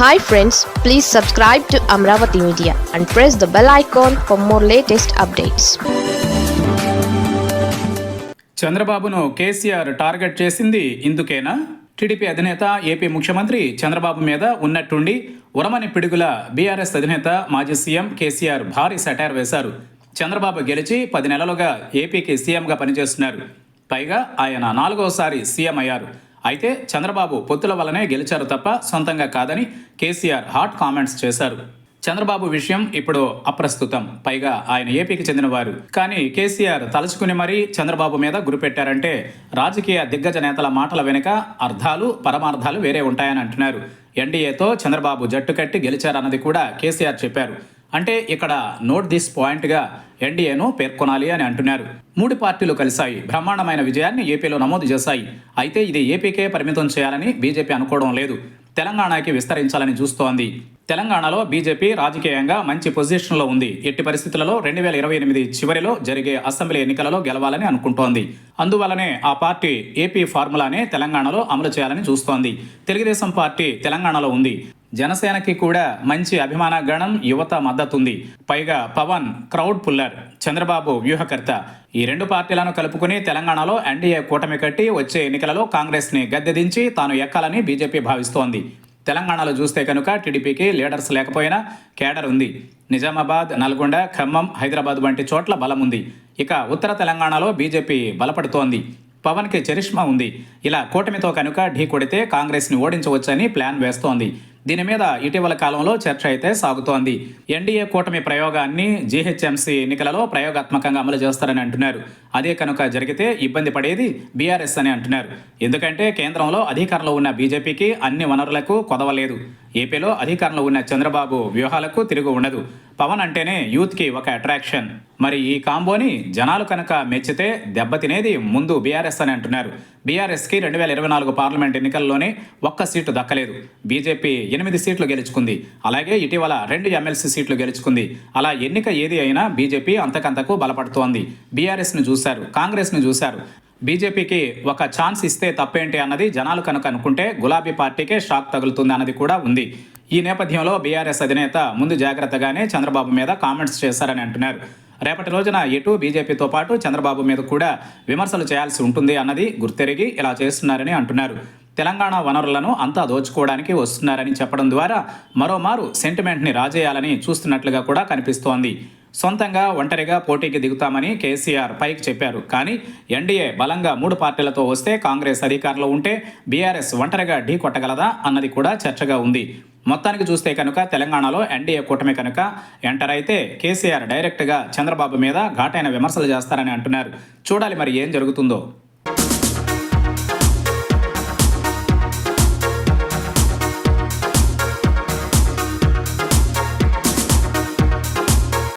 Hi friends please subscribe to Amaravati media and press the bell icon for more latest updates చంద్రబాబును KCR target చేసింది ఇందుకేనా? TDP అధినేత AP ముఖ్యమంత్రి చంద్రబాబు మీద ఉన్నట్టుండి ఉరమని పిడుగుల బీఆర్ఎస్ అధినేత మాజీ సీఎం కేసీఆర్ భారీ సెటైర్ వేశారు. చంద్రబాబు గెలిచి పది నెలలుగా ఏపీకి సీఎంగా పనిచేస్తున్నారు. పైగా ఆయన నాలుగోసారి సీఎం అయ్యారు. అయితే చంద్రబాబు పొత్తుల వల్లనే గెలిచారు తప్ప సొంతంగా కాదని కేసీఆర్ హాట్ కామెంట్స్ చేశారు. చంద్రబాబు విషయం ఇప్పుడు అప్రస్తుతం. పైగా ఆయన ఏపీకి చెందినవారు. కానీ కేసీఆర్ తలుచుకుని మరీ చంద్రబాబు మీద గురిపెట్టారంటే రాజకీయ దిగ్గజ నేతల మాటల వెనుక అర్థాలు పరమార్థాలు వేరే ఉంటాయని అంటున్నారు. ఎన్డీఏతో చంద్రబాబు జట్టు కట్టి గెలిచారన్నది కూడా కేసీఆర్ చెప్పారు. అంటే ఇక్కడ నోట్ దిస్ పాయింట్గా ఎన్డీఏను పేర్కొనాలి అని అంటున్నారు. మూడు పార్టీలు కలిశాయి. బ్రహ్మాండమైన విజయాన్ని ఏపీలో నమోదు చేశాయి. అయితే ఇది ఏపీకే పరిమితం చేయాలని బీజేపీ అనుకోవడం లేదు. తెలంగాణకి విస్తరించాలని చూస్తోంది. తెలంగాణలో బీజేపీ రాజకీయంగా మంచి పొజిషన్లో ఉంది. ఎట్టి పరిస్థితులలో రెండు వేల ఇరవై ఎనిమిది చివరిలో జరిగే అసెంబ్లీ ఎన్నికలలో గెలవాలని అనుకుంటోంది. అందువలనే ఆ పార్టీ ఏపీ ఫార్ములానే తెలంగాణలో అమలు చేయాలని చూస్తోంది. తెలుగుదేశం పార్టీ తెలంగాణలో ఉంది. జనసేనకి కూడా మంచి అభిమాన గణం యువత మద్దతుంది. పైగా పవన్ క్రౌడ్ పుల్లర్ చంద్రబాబు వ్యూహకర్త. ఈ రెండు పార్టీలను కలుపుకుని తెలంగాణలో ఎన్డీఏ కూటమి కట్టి వచ్చే ఎన్నికలలో కాంగ్రెస్ని గద్దెదించి తాను ఎక్కాలని బీజేపీ భావిస్తోంది. తెలంగాణలో చూస్తే కనుక టీడీపీకి లీడర్స్ లేకపోయినా కేడర్ ఉంది. నిజామాబాద్ నల్గొండ ఖమ్మం హైదరాబాద్ వంటి చోట్ల బలం ఉంది. ఇక ఉత్తర తెలంగాణలో బీజేపీ బలపడుతోంది. పవన్కి చరిష్మా ఉంది. ఇలా కూటమితో కనుక ఢీ కొడితే కాంగ్రెస్ని ఓడించవచ్చని ప్లాన్ వేస్తోంది. దీని మీద ఇటీవల కాలంలో చర్చ అయితే సాగుతోంది. ఎన్డీఏ కూటమి ప్రయోగాన్ని జీహెచ్ఎంసీ ఎన్నికలలో ప్రయోగాత్మకంగా అమలు చేస్తారని అంటున్నారు. అదే కనుక జరిగితే ఇబ్బంది పడేది బీఆర్ఎస్ అని అంటున్నారు. ఎందుకంటే కేంద్రంలో అధికారంలో ఉన్న బీజేపీకి అన్ని వనరులకు కొదవలేదు. ఏపీలో అధికారంలో ఉన్న చంద్రబాబు వ్యూహాలకు తిరుగు ఉండదు. పవన్ అంటేనే యూత్కి ఒక అట్రాక్షన్. మరి ఈ కాంబోని జనాలు కనుక మెచ్చితే దెబ్బతినేది ముందు బీఆర్ఎస్ అని అంటున్నారు. బీఆర్ఎస్కి రెండు వేల ఇరవై నాలుగు పార్లమెంట్ ఎన్నికల్లోనే ఒక్క సీటు దక్కలేదు. బీజేపీ ఎనిమిది సీట్లు గెలుచుకుంది. అలాగే ఇటీవల రెండు ఎమ్మెల్సీ సీట్లు గెలుచుకుంది. అలా ఎన్నిక ఏది అయినా బీజేపీ అంతకంతకు బలపడుతోంది. బీఆర్ఎస్ను చూశారు కాంగ్రెస్ను చూశారు. బీజేపీకి ఒక ఛాన్స్ ఇస్తే తప్పేంటి అన్నది జనాలు కనుక అనుకుంటే గులాబీ పార్టీకే షాక్ తగులుతుంది అన్నది కూడా ఉంది. ఈ నేపథ్యంలో బీఆర్ఎస్ అధినేత ముందు జాగ్రత్తగానే చంద్రబాబు మీద కామెంట్స్ చేశారని అంటున్నారు. రేపటి రోజున ఎటు బీజేపీతో పాటు చంద్రబాబు మీద కూడా విమర్శలు చేయాల్సి ఉంటుంది అన్నది గుర్తెరిగి ఇలా చేస్తున్నారని అంటున్నారు. తెలంగాణ వనరులను అంతా దోచుకోవడానికి వస్తున్నారని చెప్పడం ద్వారా మరోమారు సెంటిమెంట్ని రాజేయాలని చూస్తున్నట్లుగా కూడా కనిపిస్తోంది. సొంతంగా ఒంటరిగా పోటీకి దిగుతామని కేసీఆర్ పైకి చెప్పారు. కానీ ఎన్డీఏ బలంగా మూడు పార్టీలతో వస్తే కాంగ్రెస్ అధికారంలో ఉంటే బీఆర్ఎస్ ఒంటరిగా ఢీ కొట్టగలదా అన్నది కూడా చర్చగా ఉంది. మొత్తానికి చూస్తే కనుక తెలంగాణలో ఎన్డీఏ కూటమి కనుక ఎంటర్ అయితే కేసీఆర్ డైరెక్ట్గా చంద్రబాబు మీద ఘాటైన విమర్శలు చేస్తారని అంటున్నారు. చూడాలి మరి ఏం జరుగుతుందో.